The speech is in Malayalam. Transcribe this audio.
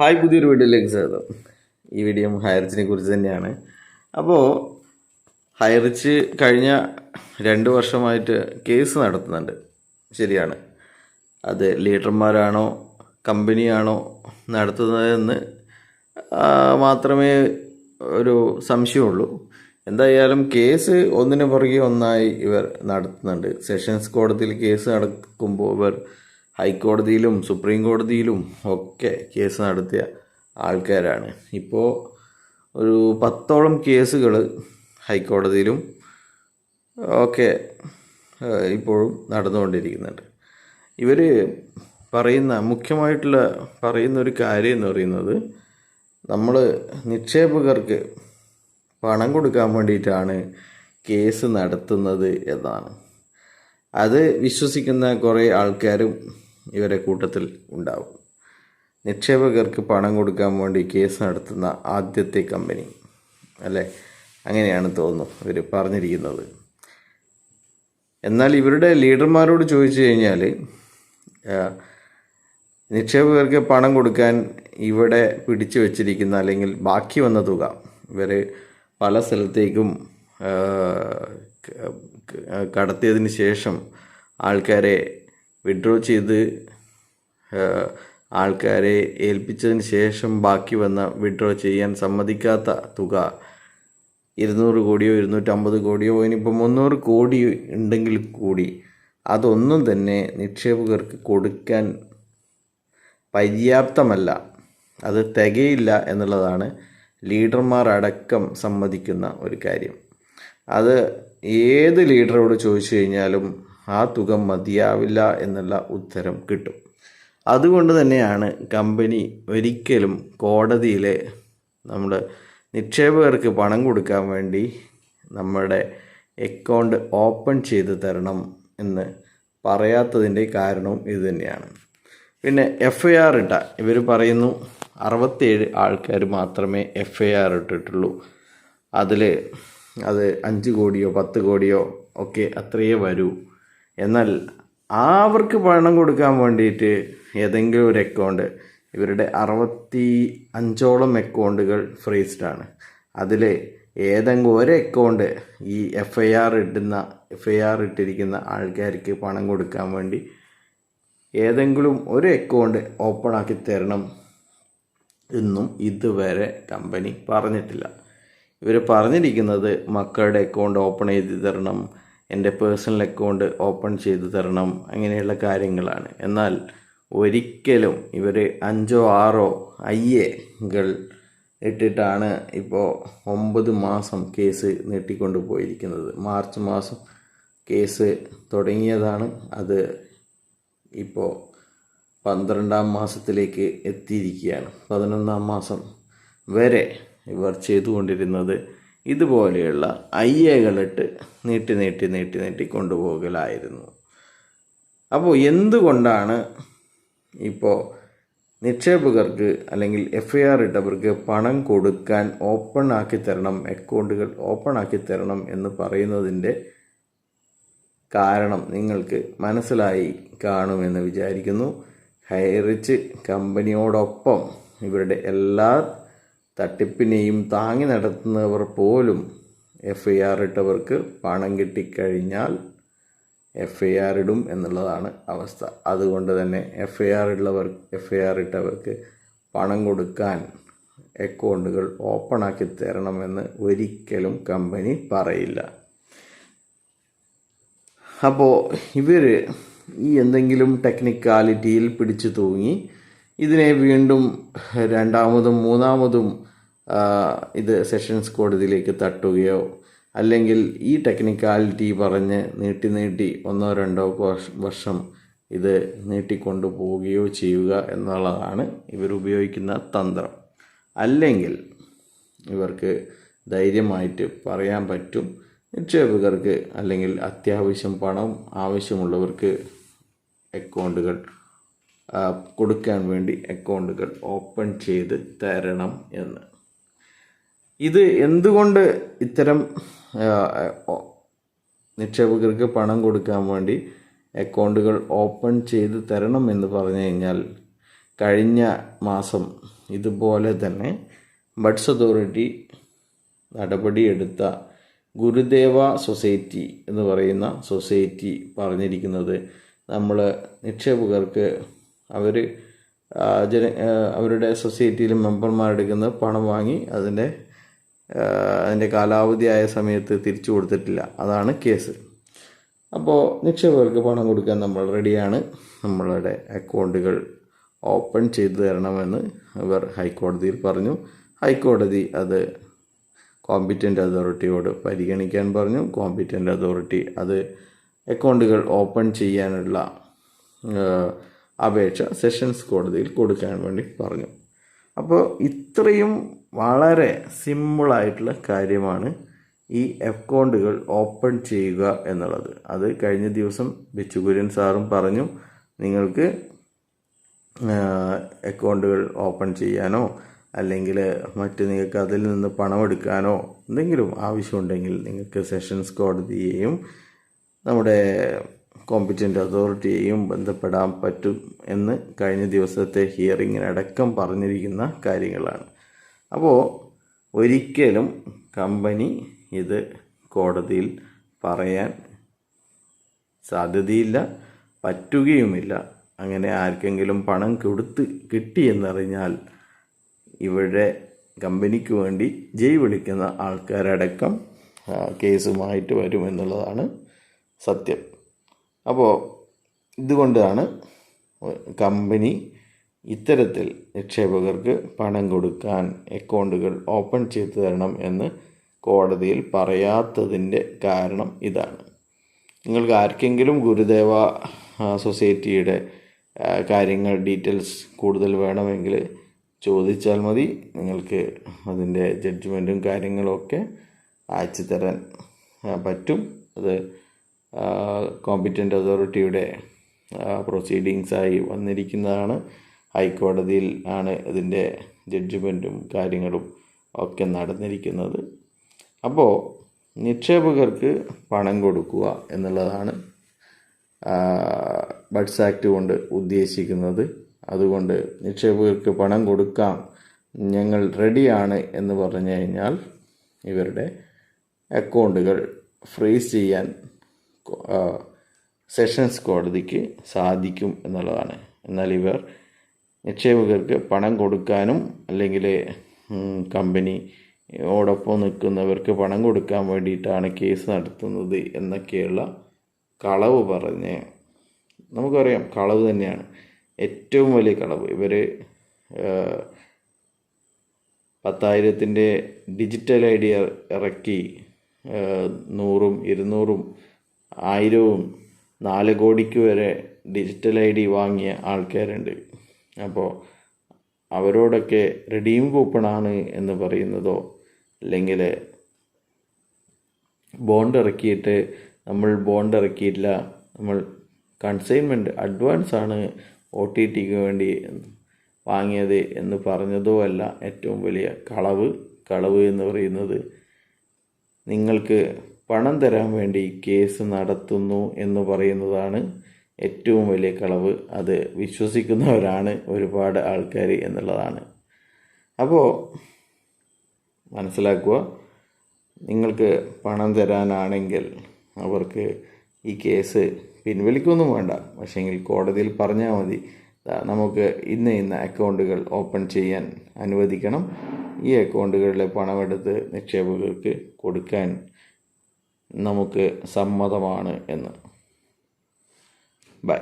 ഹായ് പുതിയൊരു വീഡിയോയിലേക്ക് സ്വാഗതം. ഈ വീഡിയോ ഹയർച്ചിനെ കുറിച്ച് തന്നെയാണ്. അപ്പോൾ ഹയർച്ച് കഴിഞ്ഞ രണ്ട് വർഷമായിട്ട് കേസ് നടത്തുന്നുണ്ട്. ശരിയാണ്. അത് ലീഡർമാരാണോ കമ്പനിയാണോ നടത്തുന്നതെന്ന് മാത്രമേ ഒരു സംശയമുള്ളൂ. എന്തായാലും കേസ് ഒന്നിനു പുറകെ ഒന്നായി ഇവർ നടത്തുന്നുണ്ട്. സെഷൻസ് കോടതിയിൽ കേസ് നടക്കുമ്പോൾ ഇവർ ഹൈക്കോടതിയിലും സുപ്രീം കോടതിയിലും ഒക്കെ കേസ് നടത്തിയ ആൾക്കാരാണ്. ഇപ്പോൾ ഒരു പത്തോളം കേസുകൾ ഹൈക്കോടതിയിലും ഒക്കെ ഇപ്പോഴും നടന്നുകൊണ്ടിരിക്കുന്നുണ്ട്. ഇവർ പറയുന്ന മുഖ്യമായിട്ടുള്ള പറയുന്ന ഒരു കാര്യം എന്ന് പറയുന്നത് നമ്മൾ നിക്ഷേപകർക്ക് പണം കൊടുക്കാൻ വേണ്ടിയിട്ടാണ് കേസ് നടത്തുന്നത് എന്നാണ്. അത് വിശ്വസിക്കുന്ന കുറേ ആൾക്കാരും ഇവരെ കൂട്ടത്തിൽ ഉണ്ടാവും. നിക്ഷേപകർക്ക് പണം കൊടുക്കാൻ വേണ്ടി കേസ് നടത്തുന്ന ആദ്യത്തെ കമ്പനി. അല്ലേ? അങ്ങനെയാണ് തോന്നുന്നു ഇവർ പറഞ്ഞിരിക്കുന്നത്. എന്നാൽ ഇവരുടെ ലീഡർമാരോട് ചോദിച്ചു കഴിഞ്ഞാൽ നിക്ഷേപകർക്ക് പണം കൊടുക്കാൻ ഇവിടെ പിടിച്ചു വച്ചിരിക്കുന്ന അല്ലെങ്കിൽ ബാക്കി വന്ന തുക ഇവർ പല സ്ഥലത്തേക്കും കടത്തിയതിന് ശേഷം ആൾക്കാരെ വിഡ്രോ ചെയ്ത് ആൾക്കാരെ ഏൽപ്പിച്ചതിന് ശേഷം ബാക്കി വന്ന വിഡ്രോ ചെയ്യാൻ സമ്മതിക്കാത്ത തുക ഇരുന്നൂറ് കോടിയോ ഇരുന്നൂറ്റമ്പത് കോടിയോ ഇനിയിപ്പോൾ മുന്നൂറ് കോടി ഉണ്ടെങ്കിൽ കൂടി അതൊന്നും തന്നെ നിക്ഷേപകർക്ക് കൊടുക്കാൻ പര്യാപ്തമല്ല. അത് തികയില്ല എന്നുള്ളതാണ് ലീഡർമാർ അടക്കം സമ്മതിക്കുന്ന ഒരു കാര്യം. അത് ഏത് ലീഡറോട് ചോദിച്ചു കഴിഞ്ഞാലും ആ തുക മതിയാവില്ല എന്നുള്ള ഉത്തരം കിട്ടും. അതുകൊണ്ട് തന്നെയാണ് കമ്പനി ഒരിക്കലും കോടതിയിലെ നമ്മുടെ നിക്ഷേപകർക്ക് പണം കൊടുക്കാൻ വേണ്ടി നമ്മുടെ അക്കൗണ്ട് ഓപ്പൺ ചെയ്ത് തരണം എന്ന് പറയാത്തതിന്റെ കാരണവും ഇതുതന്നെയാണ് പിന്നെ എഫ് ഐ ആർ ഇട്ട ഇവർ പറയുന്നു അറുപത്തേഴ് ആൾക്കാർ മാത്രമേ എഫ് ഐ ആർ ഇട്ടിട്ടുള്ളൂ. അതിൽ അത് അഞ്ച് കോടിയോ പത്ത് കോടിയോ ഒക്കെ അത്രയേ വരൂ. എന്നാൽ അവർക്ക് പണം കൊടുക്കാൻ വേണ്ടിയിട്ട് ഏതെങ്കിലും ഒരു അക്കൗണ്ട് ഇവരുടെ അറുപത്തി അഞ്ചോളം അക്കൗണ്ടുകൾ ഫ്രീസ്ഡ് ആണ്. അതിൽ ഏതെങ്കിലും ഒരു അക്കൗണ്ട് ഈ എഫ് ഐ ആർ ഇടുന്ന എഫ് ഐ ആർ ഇട്ടിരിക്കുന്ന ആൾക്കാർക്ക് പണം കൊടുക്കാൻ വേണ്ടി ഏതെങ്കിലും ഒരു അക്കൗണ്ട് ഓപ്പൺ ആക്കി തരണം എന്നും ഇതുവരെ കമ്പനി പറഞ്ഞിട്ടില്ല. ഇവർ പറഞ്ഞിരിക്കുന്നത് മക്കളുടെ അക്കൗണ്ട് ഓപ്പൺ ചെയ്ത് തരണം എന്റെ പേഴ്സണൽ അക്കൗണ്ട് ഓപ്പൺ ചെയ്ത് തരണം അങ്ങനെയുള്ള കാര്യങ്ങളാണ്. എന്നാൽ ഒരിക്കലും ഇവർ അഞ്ചോ ആറോ അയ്യകൾ ഇട്ടിട്ടാണ് ഇപ്പോൾ ഒമ്പത് മാസം കേസ് നീട്ടിക്കൊണ്ട് പോയിരിക്കുന്നത്. മാർച്ച് മാസം കേസ് തുടങ്ങിയതാണ്. അത് ഇപ്പോൾ പന്ത്രണ്ടാം മാസത്തിലേക്ക് എത്തിയിരിക്കുകയാണ്. പതിനൊന്നാം മാസം വരെ ഇവർ ചെയ്തുകൊണ്ടിരുന്നത് ഇതുപോലെയുള്ള അയ്യകളിട്ട് നീട്ടി നീട്ടി നീട്ടി നീട്ടി കൊണ്ടുപോകലായിരുന്നു. അപ്പോൾ എന്തുകൊണ്ടാണ് ഇപ്പോൾ നിക്ഷേപകർക്ക് അല്ലെങ്കിൽ എഫ് ഐ ആർ ഇട്ടവർക്ക് പണം കൊടുക്കാൻ ഓപ്പൺ ആക്കി തരണം അക്കൗണ്ടുകൾ ഓപ്പൺ ആക്കി തരണം എന്ന് പറയുന്നതിന്റെ കാരണം നിങ്ങൾക്ക് മനസ്സിലായി കാണുമെന്ന് വിചാരിക്കുന്നു. ഹൈറിച്ച് കമ്പനിയോടൊപ്പം ഇവരുടെ എല്ലാ തട്ടിപ്പിനെയും താങ്ങി നടത്തുന്നവർ പോലും എഫ് ഐ ആർ ഇട്ടവർക്ക് പണം കിട്ടിക്കഴിഞ്ഞാൽ എഫ് ഐ ആർ ഇടും എന്നുള്ളതാണ് അവസ്ഥ. അതുകൊണ്ട് തന്നെ എഫ് ഐ ആർ ഉള്ളവർ എഫ് ഐ ആർ ഇട്ടവർക്ക് പണം കൊടുക്കാൻ അക്കൗണ്ടുകൾ ഓപ്പൺ ആക്കി തരണമെന്ന് ഒരിക്കലും കമ്പനി പറയില്ല. അപ്പോൾ ഇവർ ഈ എന്തെങ്കിലും ടെക്നിക്കാലിറ്റിയിൽ പിടിച്ചു തൂങ്ങി ഇതിനെ വീണ്ടും രണ്ടാമതും മൂന്നാമതും ഇത് സെഷൻസ് കോടതിയിലേക്ക് തട്ടുകയോ അല്ലെങ്കിൽ ഈ ടെക്നിക്കാലിറ്റി പറഞ്ഞ് നീട്ടി നീട്ടി ഒന്നോ രണ്ടോ വർഷം ഇത് നീട്ടിക്കൊണ്ടു പോവുകയോ ചെയ്യുക എന്നുള്ളതാണ് ഇവരുപയോഗിക്കുന്ന തന്ത്രം. അല്ലെങ്കിൽ ഇവർക്ക് ധൈര്യമായിട്ട് പറയാൻ പറ്റും നിക്ഷേപകർക്ക് അല്ലെങ്കിൽ അത്യാവശ്യം പണം ആവശ്യമുള്ളവർക്ക് അക്കൗണ്ടുകൾ കൊടുക്കാൻ വേണ്ടി അക്കൗണ്ടുകൾ ഓപ്പൺ ചെയ്ത് തരണം എന്ന്. ഇത് എന്തുകൊണ്ട് ഇത്തരം നിക്ഷേപകർക്ക് പണം കൊടുക്കാൻ വേണ്ടി അക്കൗണ്ടുകൾ ഓപ്പൺ ചെയ്ത് തരണം എന്ന് പറഞ്ഞു കഴിഞ്ഞാൽ കഴിഞ്ഞ മാസം ഇതുപോലെ തന്നെ ബഡ്സ് അതോറിറ്റി നടപടിയെടുത്ത ഗുരുദേവ സൊസൈറ്റി എന്ന് പറയുന്ന സൊസൈറ്റി പറഞ്ഞിരിക്കുന്നത് നമ്മൾ നിക്ഷേപകർക്ക് അവർ ജന അവരുടെ സൊസൈറ്റിയിൽ മെമ്പർമാരെടുക്കുന്ന പണം വാങ്ങി അതിന്റെ അതിന്റെ കാലാവധിയായ സമയത്ത് തിരിച്ചു കൊടുത്തിട്ടില്ല. അതാണ് കേസ്. അപ്പോൾ നിക്ഷേപകർക്ക് പണം കൊടുക്കാൻ നമ്മൾ റെഡിയാണ്. നമ്മളുടെ അക്കൗണ്ടുകൾ ഓപ്പൺ ചെയ്തു തരണമെന്ന് ഇവർ ഹൈക്കോടതിയിൽ പറഞ്ഞു. ഹൈക്കോടതി അത് കോമ്പിറ്റന്റ് അതോറിറ്റിയോട് പരിഗണിക്കാൻ പറഞ്ഞു. കോമ്പിറ്റന്റ് അതോറിറ്റി അത് അക്കൗണ്ടുകൾ ഓപ്പൺ ചെയ്യാനുള്ള അപേക്ഷ സെഷൻസ് കോടതിയിൽ കൊടുക്കാൻ വേണ്ടി പറഞ്ഞു. അപ്പോൾ ഇത്രയും വളരെ സിമ്പിളായിട്ടുള്ള കാര്യമാണ് ഈ അക്കൗണ്ടുകൾ ഓപ്പൺ ചെയ്യുക എന്നുള്ളത്. അത് കഴിഞ്ഞ ദിവസം ബിച്ചുകുര്യൻ സാറും പറഞ്ഞു നിങ്ങൾക്ക് അക്കൗണ്ടുകൾ ഓപ്പൺ ചെയ്യാനോ അല്ലെങ്കിൽ മറ്റ് നിങ്ങൾക്ക് അതിൽ നിന്ന് പണമെടുക്കാനോ എന്തെങ്കിലും ആവശ്യമുണ്ടെങ്കിൽ നിങ്ങൾക്ക് സെഷൻസ് കോടതിയെയും നമ്മുടെ കോമ്പറ്റന്റ് അതോറിറ്റിയെയും ബന്ധപ്പെടാൻ പറ്റും എന്ന് കഴിഞ്ഞ ദിവസത്തെ ഹിയറിങ്ങിനടക്കം പറഞ്ഞിരിക്കുന്ന കാര്യങ്ങളാണ്. അപ്പോൾ ഒരിക്കലും കമ്പനി ഇത് കോടതിയിൽ പറയാൻ സാധ്യതയില്ല പറ്റുകയുമില്ല. അങ്ങനെ ആർക്കെങ്കിലും പണം കൊടുത്ത് കിട്ടിയെന്നറിഞ്ഞാൽ ഇവിടെ കമ്പനിക്ക് വേണ്ടി ജയ് വിളിക്കുന്ന ആൾക്കാരടക്കം കേസുമായിട്ട് വരുമെന്നുള്ളതാണ് സത്യം. അപ്പോൾ ഇതുകൊണ്ടാണ് കമ്പനി ഇത്തരത്തിൽ നിക്ഷേപകർക്ക് പണം കൊടുക്കാൻ അക്കൗണ്ടുകൾ ഓപ്പൺ ചെയ്തു തരണം എന്ന് കോടതിയിൽ പറയാത്തതിന്റെ കാരണം ഇതാണ്. നിങ്ങൾക്ക് ആർക്കെങ്കിലും ഗുരുദേവ സൊസൈറ്റിയുടെ കാര്യങ്ങൾ ഡീറ്റെയിൽസ് കൂടുതൽ വേണമെങ്കിൽ ചോദിച്ചാൽ മതി. നിങ്ങൾക്ക് അതിന്റെ ജഡ്ജ്മെന്റും കാര്യങ്ങളൊക്കെ അയച്ചു തരാൻ പറ്റും. അത് കോമ്പിറ്റന്റ് അതോറിറ്റിയുടെ പ്രൊസീഡിങ്സായി വന്നിരിക്കുന്നതാണ്. ഹൈക്കോടതിയിൽ ആണ് ഇതിന്റെ ജഡ്ജ്മെന്റും കാര്യങ്ങളും ഒക്കെ നടന്നിരിക്കുന്നത്. അപ്പോൾ നിക്ഷേപകർക്ക് പണം കൊടുക്കുക എന്നുള്ളതാണ് ബഡ്സ് ആക്ട് കൊണ്ട് ഉദ്ദേശിക്കുന്നത്. അതുകൊണ്ട് നിക്ഷേപകർക്ക് പണം കൊടുക്കാം ഞങ്ങൾ റെഡിയാണ് എന്ന് പറഞ്ഞു കഴിഞ്ഞാൽ ഇവരുടെ അക്കൗണ്ടുകൾ ഫ്രീസ് ചെയ്യാൻ സെഷൻസ് കോടതിക്ക് സാധിക്കും എന്നുള്ളതാണ്. എന്നാൽ ഇവർ നിക്ഷേപകർക്ക് പണം കൊടുക്കാനും അല്ലെങ്കിൽ കമ്പനി ഓടൊപ്പം നിൽക്കുന്നവർക്ക് പണം കൊടുക്കാൻ വേണ്ടിയിട്ടാണ് കേസ് നടത്തുന്നത് എന്നൊക്കെയുള്ള കളവ് പറഞ്ഞ് നമുക്കറിയാം കളവ് തന്നെയാണ്. ഏറ്റവും വലിയ കളവ്. ഇവർ പത്തായിരത്തിന്റെ ഡിജിറ്റൽ ഐ ഡി ഇറക്കി നൂറും ഇരുന്നൂറും ആയിരവും നാല് കോടിക്ക് വരെ ഡിജിറ്റൽ ഐ ഡി വാങ്ങിയ ആൾക്കാരുണ്ട്. അപ്പോൾ അവരോടൊക്കെ റിഡീം കൂപ്പണാണ് എന്ന് പറയുന്നതോ അല്ലെങ്കിൽ ബോണ്ട് ഇറക്കിയിട്ട് നമ്മൾ ബോണ്ട് ഇറക്കിയിട്ടില്ല നമ്മൾ കൺസൈൻമെന്റ് അഡ്വാൻസ് ആണ് ഒ ടി ടിക്ക് വേണ്ടി വാങ്ങിയത് എന്ന് പറഞ്ഞതോ അല്ല ഏറ്റവും വലിയ കളവ് കളവ് എന്ന് പറയുന്നത് നിങ്ങൾക്ക് പണം തരാൻ വേണ്ടി കേസ് നടത്തുന്നു എന്ന് പറയുന്നതാണ് ഏറ്റവും വലിയ കളവ്. അത് വിശ്വസിക്കുന്നവരാണ് ഒരുപാട് ആൾക്കാർ എന്നുള്ളതാണ്. അപ്പോൾ മനസ്സിലാക്കുക നിങ്ങൾക്ക് പണം തരാനാണെങ്കിൽ അവർക്ക് ഈ കേസ് പിൻവലിക്കൊന്നും വേണ്ട. പക്ഷേങ്കിൽ കോടതിയിൽ പറഞ്ഞാൽ മതി. നമുക്ക് ഇന്ന ഇന്ന അക്കൗണ്ടുകൾ ഓപ്പൺ ചെയ്യാൻ അനുവദിക്കണം. ഈ അക്കൗണ്ടുകളിലെ പണമെടുത്ത് നിക്ഷേപകർക്ക് കൊടുക്കാൻ നമുക്ക് സമ്മതമാണ് എന്ന്. ബൈ.